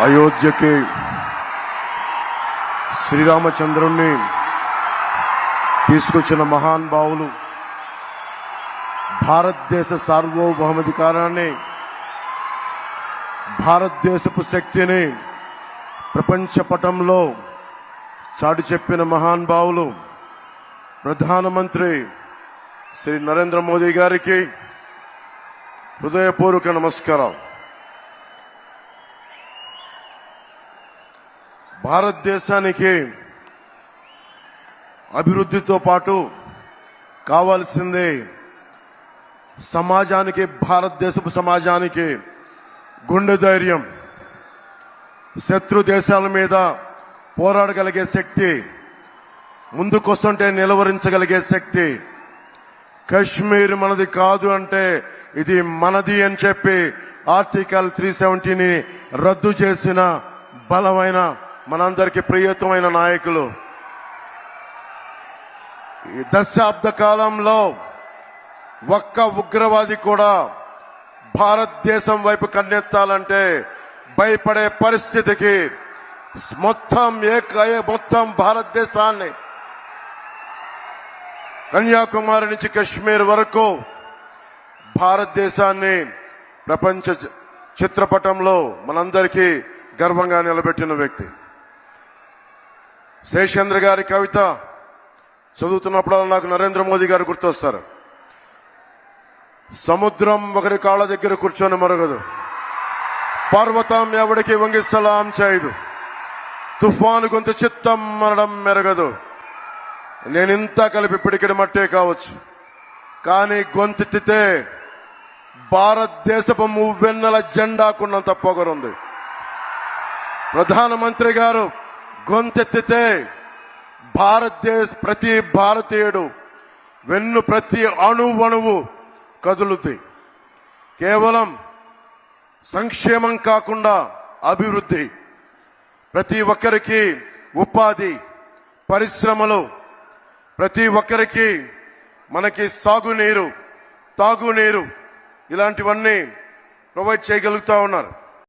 అయోధ్యకి శ్రీరామచంద్రుణ్ణి తీసుకొచ్చిన మహాన్ భావులు భారతదేశ సార్వభౌమాధికారాన్ని భారతదేశపు శక్తిని ప్రపంచ పటంలో చాటి చెప్పిన మహాన్ భావులు ప్రధానమంత్రి శ్రీ నరేంద్ర మోదీ గారికి హృదయపూర్వక నమస్కారం భారతదేశానికి అభివృద్ధితో పాటు కావాల్సింది సమాజానికి భారతదేశపు సమాజానికి గుండె ధైర్యం. శత్రు దేశాల మీద పోరాడగలిగే శక్తి ముందుకొస్తుంటే నిలవరించగలిగే శక్తి కశ్మీర్ మనది కాదు అంటే ఇది మనది అని చెప్పి ఆర్టికల్ త్రీ సెవెంటీని రద్దు చేసిన బలమైన మనందరికీ ప్రియతమైన నాయకులు ఈ దశాబ్ద కాలంలో ఒక్క ఉగ్రవాది కూడా భారతదేశం వైపు కన్నెత్తాలంటే భయపడే పరిస్థితికి మొత్తం ఏక మొత్తం భారతదేశాన్ని కన్యాకుమారి నుంచి కశ్మీర్ వరకు భారతదేశాన్ని ప్రపంచ చిత్రపటంలో మనందరికీ గర్వంగా నిలబెట్టిన వ్యక్తి. శేషేంద్ర గారి కవిత చదువుతున్నప్పుడు నాకు నరేంద్ర మోదీ గారు గుర్తొస్తారు. సముద్రం ఒకరి కాళ్ళ దగ్గర కూర్చొని మరగదు. పర్వతం ఎవడికి వంగి సలాం చేయదు. తుఫాను గొంతు చిత్తం మనడం మెరగదు నేనింతా కలిపి పిడికిడి మట్టే కావచ్చు. కానీ గొంతెత్తితే భారతదేశపు మువ్వెన్నెల జెండాకున్నంత పొగరుంది. ప్రధానమంత్రి గారు గొంతెత్తితే భారతదేశ ప్రతి భారతీయుడు వెన్ను ప్రతి అణువణువు కదులుతాయి కేవలం సంక్షేమం కాకుండా అభివృద్ధి. ప్రతి ఒక్కరికి ఉపాధి పరిశ్రమలు ప్రతి ఒక్కరికి మనకి సాగునీరు తాగునీరు ఇలాంటివన్నీ ప్రొవైడ్ చేయగలుగుతా ఉన్నారు.